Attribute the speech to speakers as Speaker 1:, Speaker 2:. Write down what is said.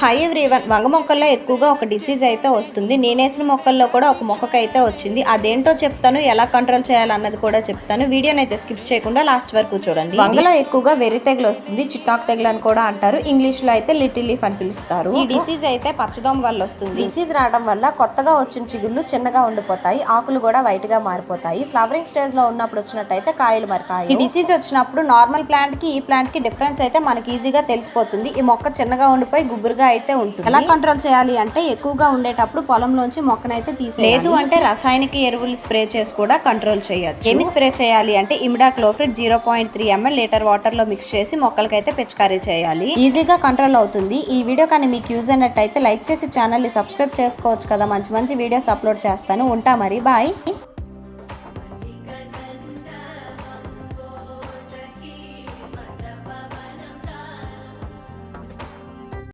Speaker 1: Hi everyone వంగ మొక్కల్లో ఎక్కువగా ఒక డిసీజ్ అయితే వస్తుంది. నేనేసిన మొక్కల్లో కూడా ఒక మొక్కకైతే వచ్చింది. అదేంటో చెప్తాను ఎలా కంట్రోల్ చేయాలన్నది కూడా చెప్తాను. వీడియోని అయితే స్కిప్ చేయకుండా లాస్ట్ వరకు చూడండి. వంగలో ఎక్కువగా వెర్రి తెగులు వస్తుంది. చిట్టాక్ తెగులు అని కూడా అంటారు. ఇంగ్లీష్లో అయితే లిటిల్ లీఫ్ అని పిలుస్తారు. ఈ డిసీజ్ అయితే పచ్చదోమ వల్ల వస్తుంది. డిసీజ్ రావడం వల్ల కొత్తగా వచ్చిన చిగుళ్ళు చిన్నగా ఉండిపోతాయి. ఆకులు కూడా వైట్గా మారిపోతాయి. ఫ్లవరింగ్ స్టేజ్లో ఉన్నప్పుడు వచ్చినట్టయితే కాయలు మరకాయి ఈ డిసీజ్ వచ్చినప్పుడు నార్మల్ ప్లాంట్కి ఈ ప్లాంట్కి డిఫరెన్స్ అయితే మనకి ఈజీగా తెలిసిపోతుంది. ఈ మొక్క చిన్నగా ఉండిపోయి గుబురుగా అయితే ఉంటుంది. ఎలా కంట్రోల్ చేయాలి అంటే ఎక్కువగా ఉండేటప్పుడు పొలంలోంచి మొక్కనైతే తీసే లేదు అంటే రసాయనిక ఎరువులు స్ప్రే చేసి కూడా కంట్రోల్ చేయొచ్చు. ఏమి స్ప్రే చేయాలి అంటే imidacloprid zero point three ML litre వాటర్లో మిక్స్ చేసి మొక్కలకైతే పిచికారీ చేయాలి. ఈజీగా కంట్రోల్ అవుతుంది. ఈ వీడియో కానీ మీకు యూజ్ అయినట్టయితే లైక్ చేసి ఛానల్ని సబ్స్క్రైబ్ చేసుకోవచ్చు కదా. మంచి మంచి వీడియోస్ అప్లోడ్ చేస్తాను. ఉంటా మరి. బాయ్